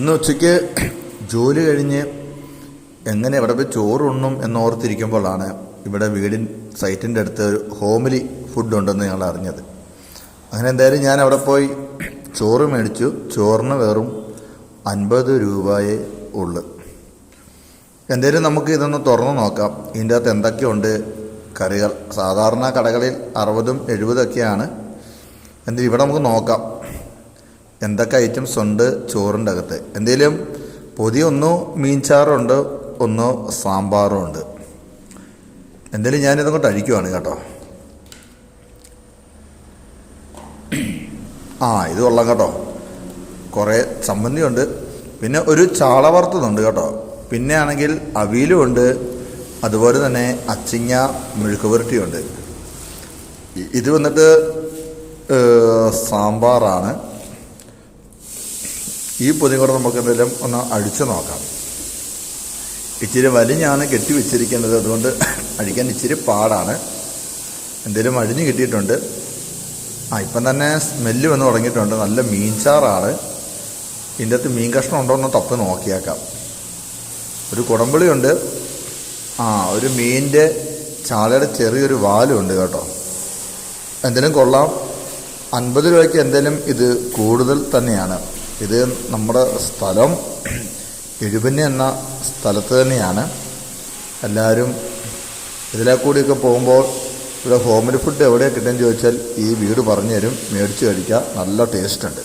ഇന്ന് ഉച്ചയ്ക്ക് ജോലി കഴിഞ്ഞ് എങ്ങനെ ഇവിടെ പോയി ചോറുണ്ണും എന്നോർത്തിരിക്കുമ്പോഴാണ് ഇവിടെ വീടിൻ സൈറ്റിന്റെ അടുത്ത് ഒരു ഹോമിലി ഫുഡ് ഉണ്ടെന്ന് ഞങ്ങൾ അറിഞ്ഞത്. അങ്ങനെ എന്തായാലും ഞാൻ അവിടെ പോയി ചോറ് മേടിച്ചു. ചോറിന് വെറും അൻപത് രൂപയേ ഉള്ളു. എന്തായാലും നമുക്ക് ഇതൊന്ന് തുറന്നു നോക്കാം. ഇതിന്റെ അകത്ത് എന്തൊക്കെയുണ്ട്? കറികൾ. സാധാരണ കടകളിൽ അറുപതും എഴുപതൊക്കെയാണ് എന്തായാലും ഇവിടെ നമുക്ക് നോക്കാം. എന്തൊക്കെ ഐറ്റംസ് ഉണ്ട് ചോറിന്റെ അകത്ത് എന്തെങ്കിലും പൊതി ഒന്നോ മീൻചാറുണ്ട് ഒന്നോ സാമ്പാറും ഉണ്ട്. എന്തായാലും ഞാനിതും കൊണ്ട് അഴിക്കുവാണ് കേട്ടോ. ആ ഇത് കൊള്ളാം കേട്ടോ. കുറേ ചമ്മന്തിയുണ്ട്. പിന്നെ ഒരു ചാള വറുത്തതുണ്ട് കേട്ടോ. പിന്നെ ആണെങ്കിൽ അവിയലും ഉണ്ട്. അതുപോലെ തന്നെ അച്ചിങ്ങ മെഴുക്ക് പുരട്ടിയുണ്ട്. ഇത് വന്നിട്ട് സാമ്പാറാണ്. ഈ പൊതി കൂടെ നമുക്ക് എന്തെങ്കിലും ഒന്ന് അഴിച്ചു നോക്കാം. ഇച്ചിരി വലിഞ്ഞാണ് കെട്ടി വെച്ചിരിക്കുന്നത്. അതുകൊണ്ട് അഴിക്കാൻ ഇച്ചിരി പാടാണ്. എന്തെങ്കിലും അഴിഞ്ഞ് കിട്ടിയിട്ടുണ്ട്. ആ ഇപ്പം തന്നെ സ്മെല്ല് വന്ന് തുടങ്ങിയിട്ടുണ്ട്. നല്ല മീൻചാറാണ്. ഇതിന്റെ അകത്ത് മീൻ കഷ്ണം ഉണ്ടോ എന്ന് തപ്പ് നോക്കിയേക്കാം. ഒരു കുടമ്പുളിയുണ്ട് ആ ഒരു മീനിന്റെ ചാളയുടെ ചെറിയൊരു വാലുണ്ട് കേട്ടോ. എന്തെങ്കിലും കൊള്ളാം. അൻപത് രൂപയ്ക്ക് എന്തെങ്കിലും ഇത് കൂടുതൽ തന്നെയാണ്. ഇത് നമ്മുടെ സ്ഥലം എഴുപന്നി എന്ന സ്ഥലത്ത് തന്നെയാണ്. എല്ലാവരും ഇതിലെ കൂടിയൊക്കെ പോകുമ്പോൾ ഇവിടെ ഹോമിൽ ഫുഡ് എവിടെയാണ് കിട്ടുമെന്ന് ചോദിച്ചാൽ ഈ വീട് പറഞ്ഞു തരും മേടിച്ച് കഴിക്കുക നല്ല ടേസ്റ്റ് ഉണ്ട്.